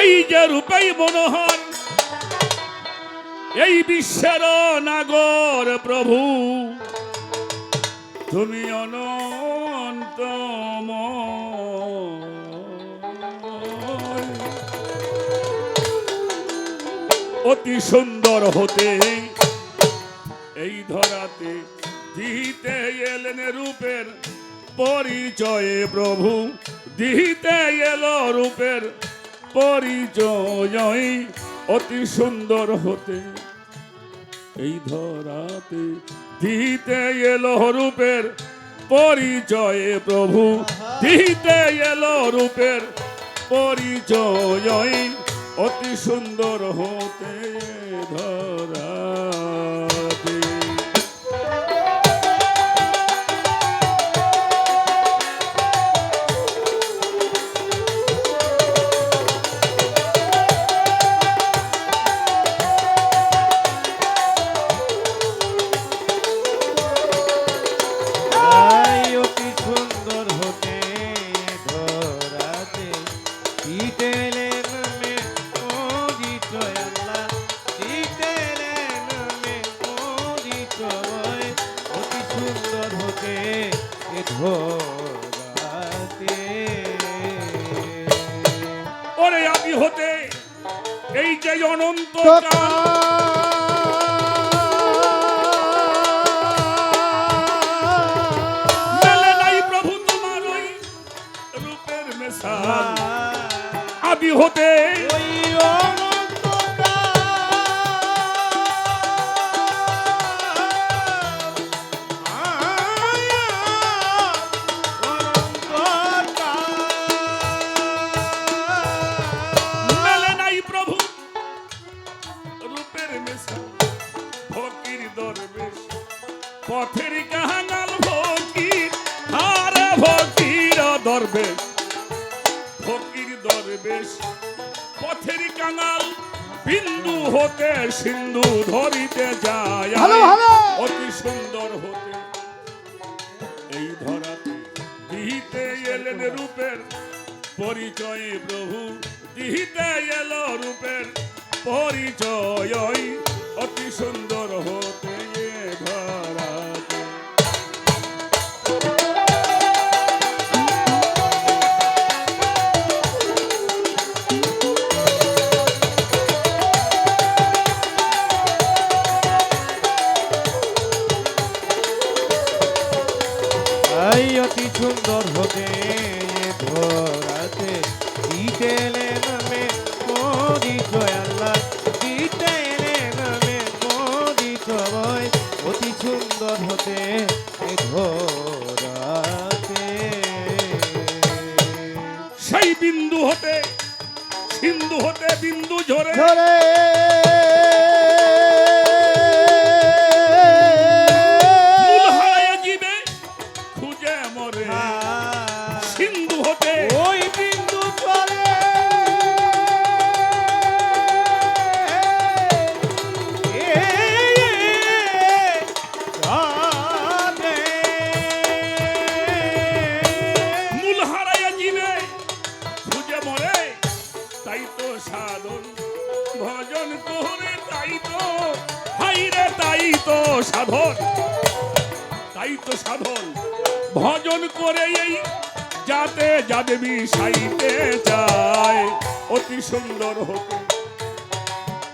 এই যে রূপেই মনোহর, এই বিশ্বের নাগর প্রভু। তুমি অনন্তম অতি সুন্দর হতে এই ধরাতে দিতে এলেন রূপের পরিচয়ে প্রভু। দিতে এলো রূপের পরিচয় অতি সুন্দর হতে। এই ধরাতে দিতে এলো রূপের পরিচয়ে প্রভু। দিতে এলো রূপের পরিচয় অতি সুন্দর হতে। দরবেশ ফকির দরবেশ পথের কাঙাল বিন্দু হতে সিন্ধু ধরিতে যায়। অতি সুন্দর হতে এই ধরাতে দিহিতে এলেন রূপের পরিচয় প্রভু দিহিতে এলো রূপের পরিচয় অতি সুন্দর হতে সুন্দর হতে ধরাতে দিতেলেন নামে মোদিত আল্লাহ দিতেলেন মে মোদিত বয় অতি সুন্দর হতে ধরাতে সেই বিন্দু হতে, সিন্ধু হতে বিন্দু ঝরে। ধরে সাধন। তাই তো সাধন। ভজন করে এই যাতে যাবে সাইতে চায়। অতি সুন্দর হতে।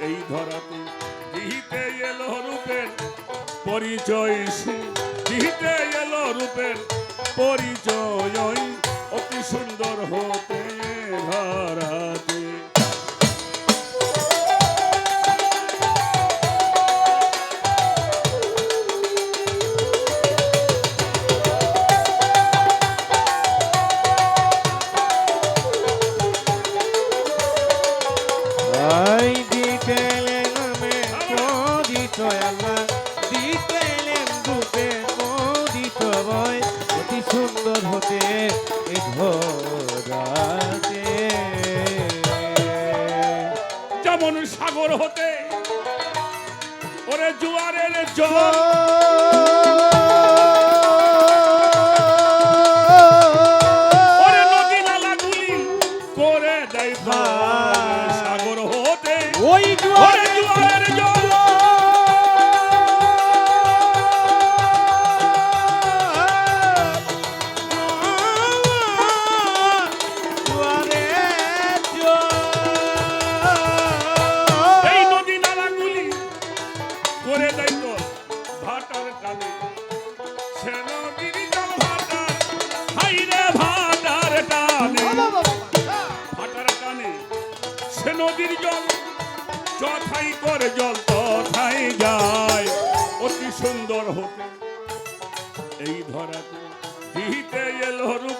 এই ধরাতে দিহিতে এলো রূপের পরিচয় সে। দিহিতে এলো রূপের পরিচয়। অতি সুন্দর হতে ধরাতে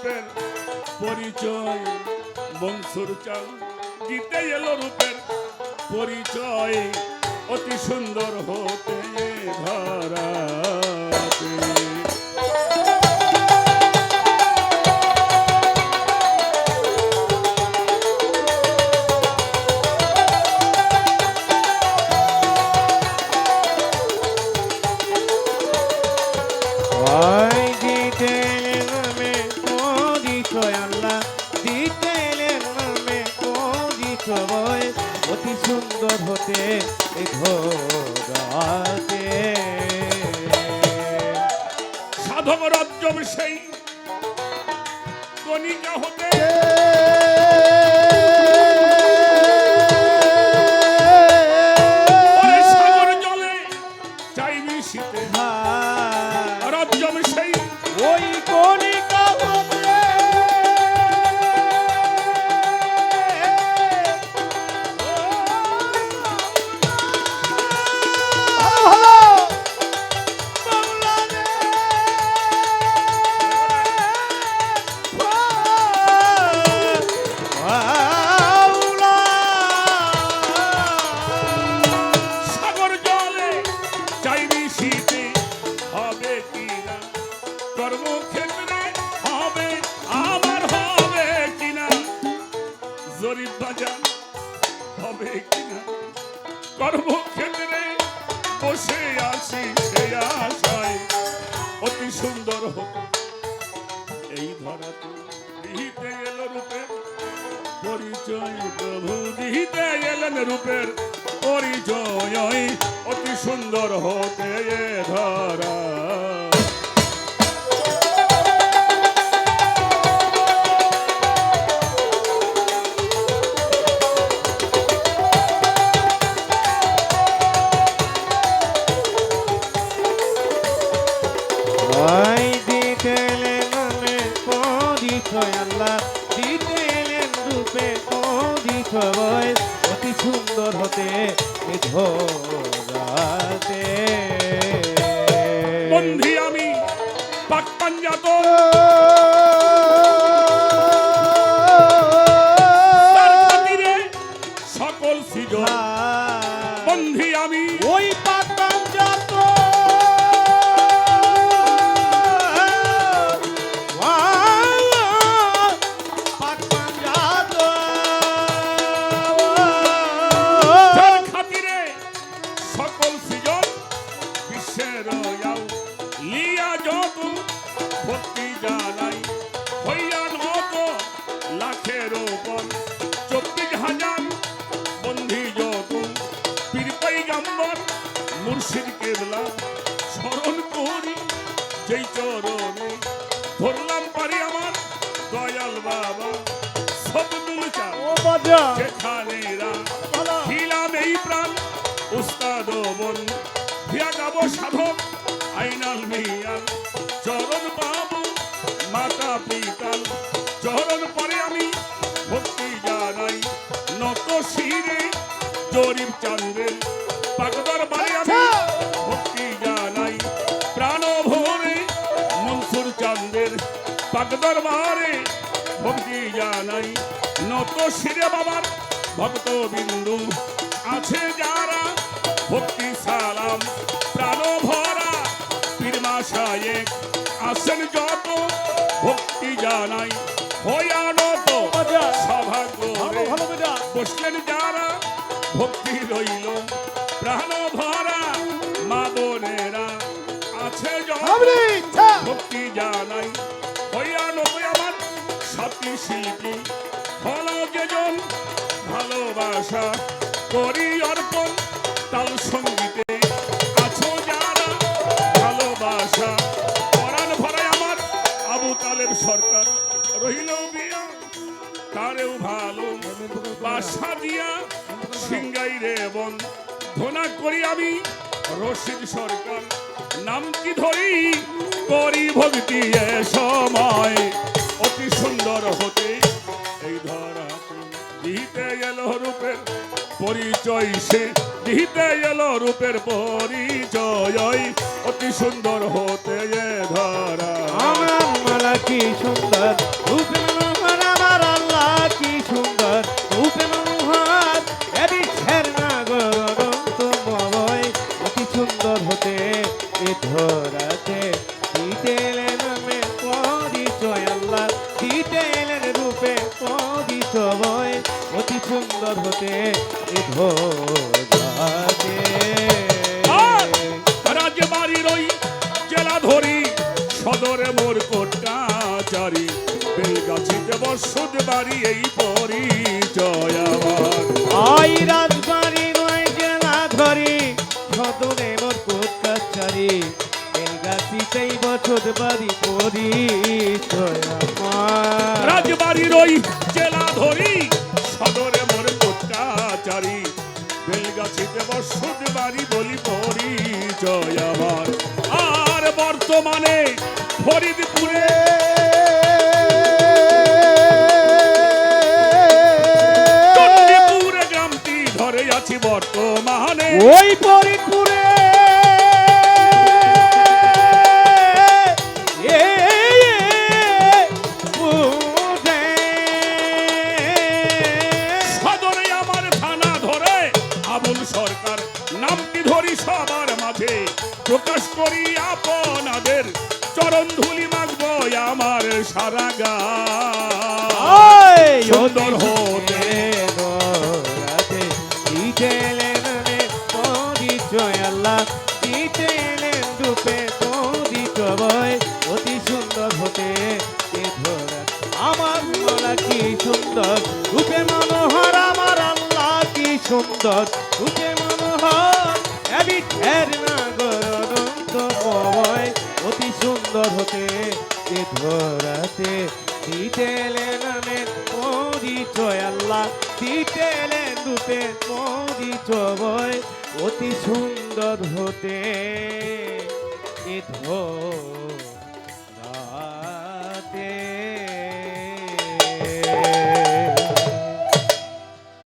রূপের পরিচয়। বংশুর চাল গীতে এলো রূপের পরিচয়। অতি সুন্দর হতে ধরা Bye. এই ধরাতে দিহিতে এল রূপের পরিচয়, প্রভু দিহিতে এলেন রূপের পরিচয়। অতি সুন্দর হতে ধরা। पक पंजा तो দয়াল বাবা সবদুল চান সেখানেরা খিলাম এই প্রাণ উস্তাদ মন ভিয়া গাব সাধক আইনাল মিয়াল পাক দরবারে ভক্তি জানাই। নত শিরে বাবার ভক্ত বিন্দু আছে যারা ভক্তি সালাম প্রাণ ভরা পীরমা আসেন যত ভক্তি জানাই। হইয়া নত সভাগ্য বসলেন যারা ভক্তি রইল প্রাণ ভরা মা বোনেরা আছে ভক্তি জানাই। শিল্পী হলো যেজন, ভালোবাসা করি অর্পণ। তাল সঙ্গীতে আছো যারা, ভালোবাসা পরাণ ভরায় আমার আবু তালের সরকার। রহিল বিয়া, তারেও ভালো, বাসা দিয়া সিঙ্গাই রে বন। ধোনা করি আমি রশিদ সরকার। নাম কি ধরি? করি ভক্তি সময়। অতি সুন্দর হতে। এই ধরা দিতে গেল রূপের পরিচয় সে। দিতে গেল রূপের পরিচয় অতি সুন্দর হতে এ ধরা। আমার মালা কি সুন্দর পরিচয় অতি সুন্দর হতে এ বাড়ি রই জেলা ধরি সদরে মোর কোটাচারি বেলগাছিতে বসত বাড়ি এই পরিচয় আমার। ওই বেলগাছিতেই বছর বাড়ি পরিচয় রাজবাড়ির ওই জেলা ধরি সদরে মোর কোটাচারি। বেলগাছিতে বসত বাড়ি বলি পরিচয় আমার। আর বর্তমানে ফরিদপুরে চণ্ডীপুরে গ্রামটি ধরে আছি বর্তমানে। ওই ফরিদপুরে সারা গা। সুন্দর হতে। দিতেলেন পরিচয় আল্লাহ। দিতেলেন রূপে পরিচয় অতি সুন্দর হতে আমার মালা কি সুন্দর? রূপে মনোহর আমার আল্লাহ কি সুন্দর? রূপে মনোহর নাগর অনন্ত অতি সুন্দর হতে এ ধরাতে দিতেলেন নামের পরিচয় আল্লাহ দিতেলেন রূপে পরিচয় অতি সুন্দর হতে এ ধরাতে